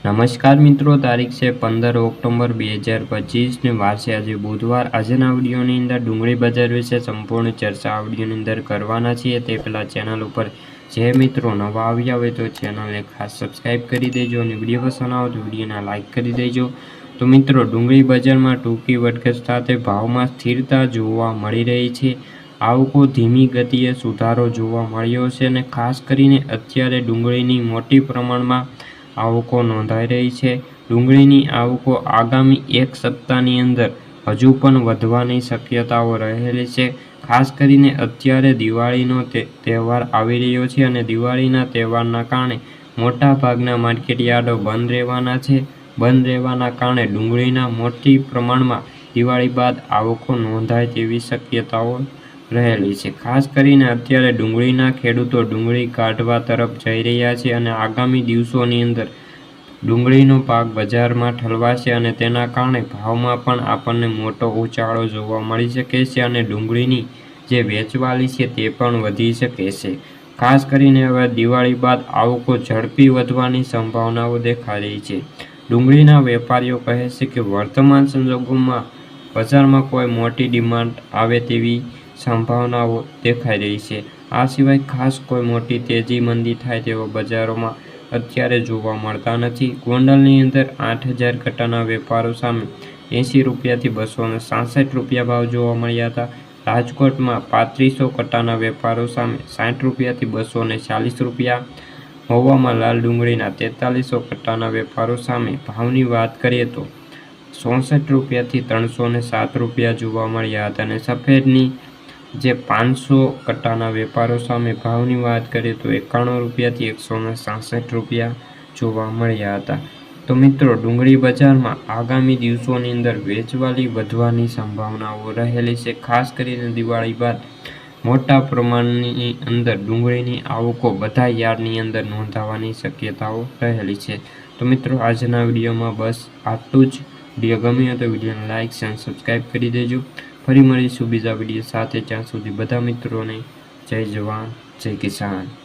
નમસ્કાર મિત્રો, તારીખ છે પંદર ઓક્ટોબર બે હજાર પચીસને વાર છે. આજે બુધવાર. આજના આવડીઓની અંદર ડુંગળી બજાર વિશે સંપૂર્ણ ચર્ચા આવડીઓની અંદર કરવાના છીએ. તે પહેલાં ચેનલ ઉપર જે મિત્રો નવા આવ્યા હોય તો ચેનલને ખાસ સબસ્ક્રાઈબ કરી દેજો અને વીડિયો પસંદ આવો તો વિડીયોને લાઇક કરી દેજો. તો મિત્રો, ડુંગળી બજારમાં ટૂંકી વટકસ સાથે ભાવમાં સ્થિરતા જોવા મળી રહી છે. આવકો ધીમી ગતિએ સુધારો જોવા મળ્યો છે અને ખાસ કરીને અત્યારે ડુંગળીની મોટી પ્રમાણમાં આવકો નોંધાઈ રહી છે. ડુંગળીની આવકો આગામી એક સપ્તાહની અંદર હજુ પણ વધવાની શક્યતાઓ રહેલી છે. ખાસ કરીને અત્યારે દિવાળીનો તહેવાર આવી રહ્યો છે અને દિવાળીના તહેવારના કારણે મોટા ભાગના માર્કેટયાર્ડો બંધ રહેવાના છે. બંધ રહેવાના કારણે ડુંગળીના મોટી પ્રમાણમાં દિવાળી બાદ આવકો નોંધાય તેવી શક્યતાઓ રહેલી છે. ખાસ કરીને અત્યારે ડુંગળીના ખેડૂતો ડુંગળી કાઢવા તરફ જઈ રહ્યા છે અને આગામી દિવસોની અંદર ડુંગળીનો પાક બજારમાં ઠલવાશે અને તેના કારણે ભાવમાં પણ આપણને મોટો ઉછાળો જોવા મળી શકે છે અને ડુંગળીની જે વેચવાલી છે તે પણ વધી શકે છે. ખાસ કરીને હવે દિવાળી બાદ આવકો ઝડપી વધવાની સંભાવનાઓ દેખાઈ રહી છે. ડુંગળીના વેપારીઓ કહે છે કે વર્તમાન સંજોગોમાં બજારમાં કોઈ મોટી ડિમાન્ડ આવે તેવી સંભાવનાઓ દેખાઈ રહી છે. આ સિવાય ખાસ કોઈ મોટી તેજી મંદી થાય તેવો બજારોમાં અત્યારે જોવા મળતા નથી. ગોંડલની અંદર આઠ હજાર કટ્ટાના વેપારો સામે એંસી રૂપિયાથી બસો અને સાસઠ રૂપિયા ભાવ જોવા મળ્યા હતા. રાજકોટમાં પાંત્રીસો કટ્ટાના વેપારો સામે સાઠ રૂપિયાથી બસો ને ચાલીસ રૂપિયા. મહુવામાં લાલ ડુંગળીના તેતાલીસો કટ્ટાના વેપારો સામે ભાવની વાત કરીએ તો ચોસઠ રૂપિયાથી ત્રણસો સાત રૂપિયા જોવા મળ્યા હતા અને સફેદની જે પાંચસો કટ્ટાના વેપારો સામે ભાવની વાત કરીએ તો એકાણું રૂપિયાથી એકસો ને સાસઠ રૂપિયા જોવા મળ્યા હતા. તો મિત્રો, ડુંગળી બજારમાં આગામી દિવસોની અંદર વેચવાલી વધવાની સંભાવનાઓ રહેલી છે. ખાસ કરીને દિવાળી બાદ મોટા પ્રમાણની અંદર ડુંગળીની આવકો બધા યાર્ડની અંદર નોંધાવાની શક્યતાઓ રહેલી છે. તો મિત્રો, આજના વિડીયોમાં બસ આટલું જ. વીડિયો ગમ્યો તો વિડીયોને લાઇક અને સબસ્ક્રાઈબ કરી દેજો. ફરી મળીશું બીજા વીડિયો સાથે. જ્યાં સુધી બધા મિત્રોને જય જવાન જય કિસાન.